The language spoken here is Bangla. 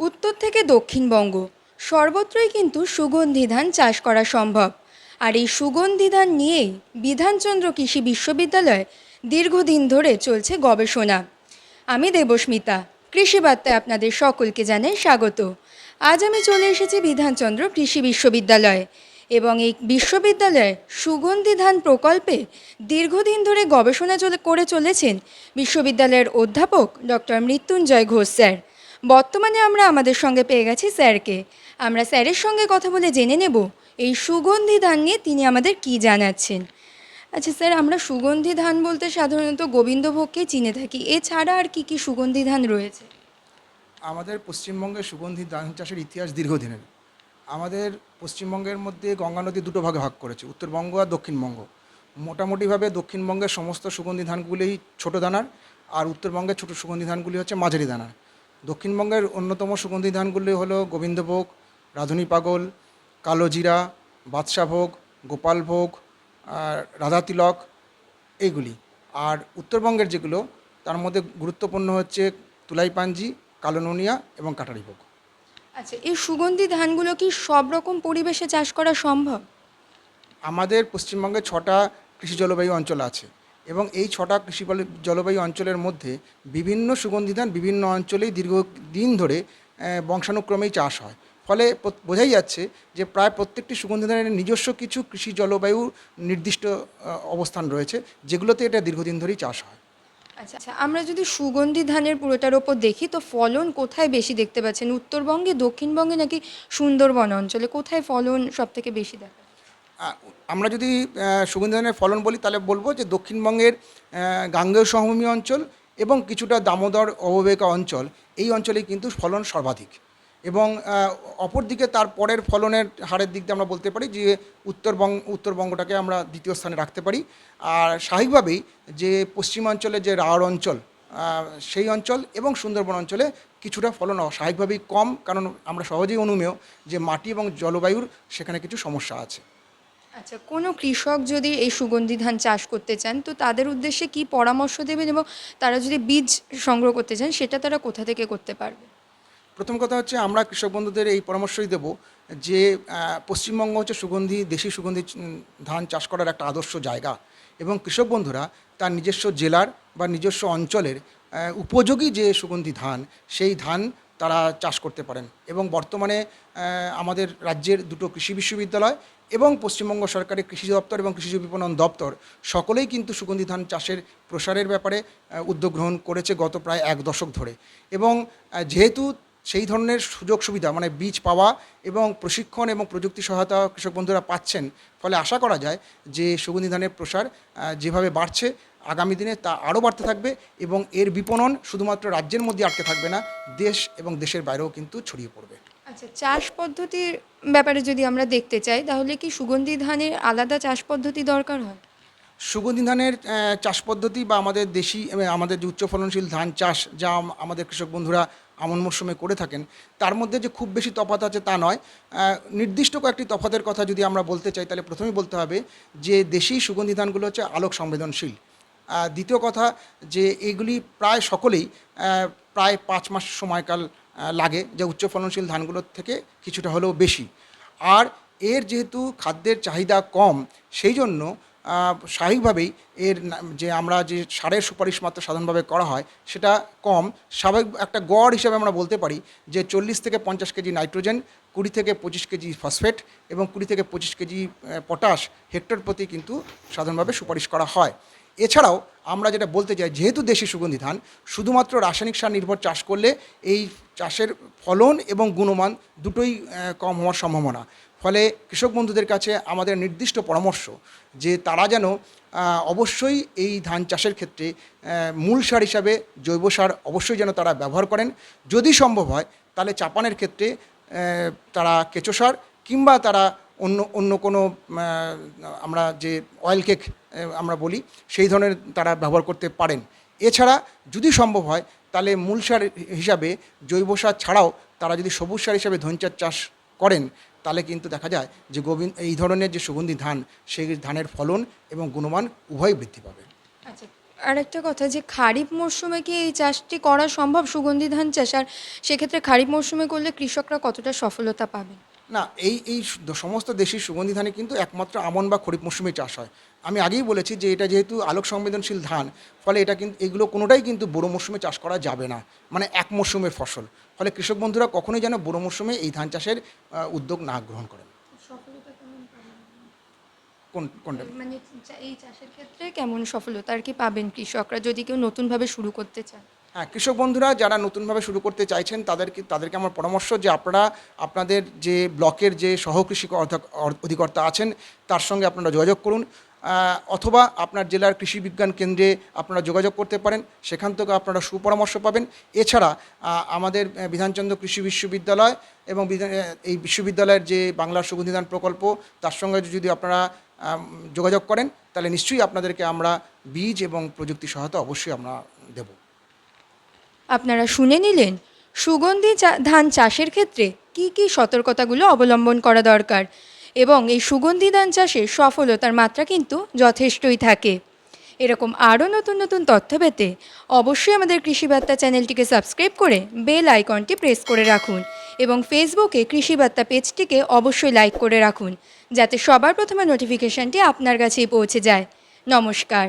উত্তর থেকে দক্ষিণবঙ্গ। সর্বত্রই কিন্তু সুগন্ধি ধান চাষ করা সম্ভব। আর এই সুগন্ধি ধান নিয়েই বিধানচন্দ্র কৃষি বিশ্ববিদ্যালয়ে দীর্ঘদিন ধরে চলছে গবেষণা। আমি দেবস্মিতা, কৃষি বার্তায় আপনাদের সকলকে জানাই স্বাগত। আজ আমি চলে এসেছি বিধানচন্দ্র কৃষি বিশ্ববিদ্যালয়ে এবং এই বিশ্ববিদ্যালয়ে সুগন্ধি ধান প্রকল্পে দীর্ঘদিন ধরে গবেষণা চলে- করে চলেছেন বিশ্ববিদ্যালয়ের অধ্যাপক ডক্টর মৃত্যুঞ্জয় ঘোষ স্যার। বর্তমানে আমরা আমাদের সঙ্গে পেয়ে গেছি স্যারকে। আমরা স্যারের সঙ্গে কথা বলে জেনে নেব এই সুগন্ধি ধান নিয়ে তিনি আমাদের কি জানাচ্ছেন। আচ্ছা স্যার, আমরা সুগন্ধি ধান বলতে সাধারণত গোবিন্দভোগকেই চিনে থাকি। এছাড়া আর কি কি সুগন্ধি ধান রয়েছে? আমাদের পশ্চিমবঙ্গের সুগন্ধি ধান চাষের ইতিহাস দীর্ঘদিনের। আমাদের পশ্চিমবঙ্গের মধ্যে গঙ্গা নদী দুটো ভাগে ভাগ করেছে, উত্তরবঙ্গ আর দক্ষিণবঙ্গ। মোটামুটিভাবে দক্ষিণবঙ্গের সমস্ত সুগন্ধি ধানগুলিই ছোটো দানার, আর উত্তরবঙ্গের ছোটো সুগন্ধি ধানগুলি হচ্ছে মাঝারি দানার। দক্ষিণবঙ্গের অন্যতম সুগন্ধি ধানগুলি হলো গোবিন্দভোগ রাধুনী পাগল কালোজিরা বাদশাভোগ গোপালভোগ আর রাধা তিলক এইগুলি। আর উত্তরবঙ্গের যেগুলো তার মধ্যে গুরুত্বপূর্ণ হচ্ছে তুলাইপাঞ্জি কালোনুনিয়া এবং কাটারিভোগ আচ্ছা এই সুগন্ধি ধানগুলো কি সব রকম পরিবেশে চাষ করা সম্ভব? আমাদের পশ্চিমবঙ্গে ছটা কৃষি জলবায়ু অঞ্চল আছে। এবং এই ছটা কৃষি জলবায়ু অঞ্চলের মধ্যে বিভিন্ন সুগন্ধি ধান বিভিন্ন অঞ্চলেই দীর্ঘদিন ধরে বংশানুক্রমেই চাষ হয়। ফলে বোঝাই যাচ্ছে যে প্রায় প্রত্যেকটি সুগন্ধি ধানের নিজস্ব কিছু কৃষি জলবায়ু নির্দিষ্ট অবস্থান রয়েছে, যেগুলোতে এটা দীর্ঘদিন ধরেই চাষ হয়। আচ্ছা আচ্ছা আমরা যদি সুগন্ধি ধানের পুরোটার ওপর দেখি, তো ফলন কোথায় বেশি দেখতে পাচ্ছেন? উত্তরবঙ্গে, দক্ষিণবঙ্গে নাকি সুন্দরবন অঞ্চলে? কোথায় ফলন সব থেকে বেশি দেখা আমরা যদি আহ, ফলন বলি তাহলে বলব যে দক্ষিণবঙ্গের গাঙ্গেয় সমভূমি অঞ্চল এবং কিছুটা দামোদর অববেকা অঞ্চল এই অঞ্চলেই কিন্তু ফলন সর্বাধিক। এবং অপরদিকে তার পরের ফলনের হারের দিক দিয়ে আমরা বলতে পারি যে উত্তরবঙ্গ উত্তরবঙ্গটাকে আমরা দ্বিতীয় স্থানে রাখতে পারি। আর স্বাভাবিকভাবেই যে পশ্চিমাঞ্চলে যে রাওয়ার অঞ্চল সেই অঞ্চল এবং সুন্দরবন অঞ্চলে কিছুটা ফলন স্বাভাবিকভাবেই কম কারণ আমরা সহজেই অনুমেয় যে মাটি এবং জলবায়ুর সেখানে কিছু সমস্যা আছে। আচ্ছা কোনো কৃষক যদি এই সুগন্ধি ধান চাষ করতে চান, তো তাদের উদ্দেশ্যে কি পরামর্শ দেবেন এবং তারা যদি বীজ সংগ্রহ করতে চান, সেটা তারা কোথা থেকে করতে পারবে? প্রথম কথা হচ্ছে আমরা কৃষক বন্ধুদের এই পরামর্শই দেব যে পশ্চিমবঙ্গ হচ্ছে সুগন্ধি, দেশি সুগন্ধি ধান চাষ করার একটা আদর্শ জায়গা এবং কৃষক বন্ধুরা তার নিজস্ব জেলার বা নিজস্ব অঞ্চলের উপযোগী যে সুগন্ধি ধান, সেই ধান তারা চাষ করতে পারেন। এবং বর্তমানে আমাদের রাজ্যের দুটো কৃষি বিশ্ববিদ্যালয় এবং পশ্চিমবঙ্গ সরকারের কৃষি দপ্তর এবং কৃষি বিপণন দপ্তর, সকলেই কিন্তু সুগন্ধি ধান চাষের প্রসারের ব্যাপারে উদ্যোগ গ্রহণ করেছে গত প্রায় এক দশক ধরে। এবং যেহেতু সেই ধরনের সুযোগ সুবিধা মানে বীজ পাওয়া এবং প্রশিক্ষণ এবং প্রযুক্তি সহায়তা কৃষক বন্ধুরা পাচ্ছেন, ফলে আশা করা যায় যে সুগন্ধি ধানের প্রসার যেভাবে বাড়ছে আগামী দিনে তা আরও বাড়তে থাকবে এবং এর বিপণন শুধুমাত্র রাজ্যের মধ্যে আটকে থাকবে না দেশ এবং দেশের বাইরেও কিন্তু ছড়িয়ে পড়বে। আচ্ছা চাষ পদ্ধতির ব্যাপারে যদি আমরা দেখতে চাই তাহলে কি সুগন্ধি ধানের আলাদা চাষ পদ্ধতি দরকার হয়? সুগন্ধি ধানের চাষ পদ্ধতি বা আমাদের দেশি আমাদের যে উচ্চ ফলনশীল ধান চাষ যা আমাদের কৃষক বন্ধুরা আমন মরশুমে করে থাকেন তার মধ্যে যে খুব বেশি তফাত আছে তা নয়। নির্দিষ্ট কয়েকটি তফাতের কথা যদি আমরা বলতে চাই তাহলে প্রথমেই বলতে হবে যে দেশি সুগন্ধি ধানগুলো হচ্ছে আলোক সংবেদনশীল। দ্বিতীয় কথা যে এগুলি প্রায় সকলেই প্রায় পাঁচ মাস সময়কাল লাগে যে উচ্চ ফলনশীল ধানগুলোর থেকে কিছুটা হলেও বেশি। আর এর যেহেতু খাদ্যের চাহিদা কম, সেই জন্য স্বাভাবিকভাবেই এর যে আমরা যে সারের সুপারিশ মাত্র সাধারণভাবে করা হয়, সেটা কম। স্বাভাবিক একটা গড় হিসাবে আমরা বলতে পারি যে চল্লিশ থেকে পঞ্চাশ কেজি নাইট্রোজেন, কুড়ি থেকে পঁচিশ কেজি ফসফেট এবং কুড়ি থেকে পঁচিশ কেজি পটাশ হেক্টর প্রতি কিন্তু সাধারণভাবে সুপারিশ করা হয়। এছাড়াও আমরা যেটা বলতে চাই, যেহেতু দেশি সুগন্ধি ধান, শুধুমাত্র রাসায়নিক সার নির্ভর চাষ করলে এই চাষের ফলন এবং গুণমান দুটোই কম হওয়ার সম্ভাবনা। ফলে কৃষক বন্ধুদের কাছে আমাদের নির্দিষ্ট পরামর্শ যে তারা যেন অবশ্যই এই ধান চাষের ক্ষেত্রে মূল সার হিসাবে জৈব সার অবশ্যই যেন তারা ব্যবহার করেন। যদি সম্ভব হয়, তাহলে চাপানের ক্ষেত্রে তারা কেঁচো সার কিংবা তারা অন্য অন্য কোনো আমরা যে অয়েল কেক আমরা বলি, সেই ধরনের তারা ব্যবহার করতে পারেন। এছাড়া যদি সম্ভব হয়, তাহলে মূল সার হিসাবে জৈব সার ছাড়াও তারা যদি সবুজ সার হিসাবে ধনচার চাষ করেন, তাহলে কিন্তু দেখা যায় যে গোবিন্দ, এই ধরনের যে সুগন্ধি ধান, সেই ধানের ফলন এবং গুণমান উভয় বৃদ্ধি পাবে। আচ্ছা আর একটা কথা যে খারিফ মরশুমে কি এই চাষটি করা সম্ভব সুগন্ধি ধান চাষ? আর সেক্ষেত্রে খারিফ মরশুমে করলে কৃষকরা কতটা সফলতা পাবেন? না এই এই সমস্ত দেশি সুগন্ধি ধানে কিন্তু একমাত্র আমন বা খরিফ মৌসুমে চাষ হয়। আমি আগেই বলেছি যে এটা যেহেতু আলোক সংবেদনশীল ধান ফলে এটা কিন্তু এগুলো কোনোটাই কিন্তু বড়ো মরশুমে চাষ করা যাবে না মানে এক মরশুমের ফসল। ফলে কৃষক বন্ধুরা কখনোই যেন বড়ো মরশুমে এই ধান চাষের উদ্যোগ না গ্রহণ করেন। কোন কোনটা? মানে এই চাষের ক্ষেত্রে কেমন সফলতা আর কি পাবেন কৃষকরা যদি কেউ নতুনভাবে শুরু করতে চান হ্যাঁ কৃষক বন্ধুরা যারা নতুনভাবে শুরু করতে চাইছেন, তাদেরকে তাদেরকে আমার পরামর্শ যে আপনারা আপনাদের যে ব্লকের যে সহকৃষি অধ- অধিকর্তা আছেন, তার সঙ্গে আপনারা যোগাযোগ করুন। অথবা আপনার জেলার কৃষি বিজ্ঞান কেন্দ্রে আপনারা যোগাযোগ করতে পারেন, সেখান থেকে আপনারা সুপরামর্শ পাবেন। এছাড়া আমাদের বিধানচন্দ্র কৃষি বিশ্ববিদ্যালয় এবং এই বিশ্ববিদ্যালয়ের যে বাংলার সুগন্ধিদান প্রকল্প, তার সঙ্গে যদি আপনারা যোগাযোগ করেন, তাহলে নিশ্চয়ই আপনাদেরকে আমরা বীজ এবং প্রযুক্তি সহায়তা অবশ্যই আমরা দেবো। আপনারা শুনে নিলেন, সুগন্ধি ধান চাষের ক্ষেত্রে কি কি সতর্কতাগুলো অবলম্বন করা দরকার এবং এই সুগন্ধি ধান চাষে সফলতার মাত্রা কিন্তু যথেষ্টই থাকে। এরকম আরও নতুন নতুন তথ্য পেতে অবশ্যই আমাদের কৃষিবার্তা চ্যানেলটিকে সাবস্ক্রাইব করে বেল আইকনটি প্রেস করে রাখুন এবং ফেসবুকে কৃষিবার্তা পেজটিকে অবশ্যই লাইক করে রাখুন, যাতে সবার প্রথমে নোটিফিকেশনটি আপনার কাছেই পৌঁছে যায়। নমস্কার।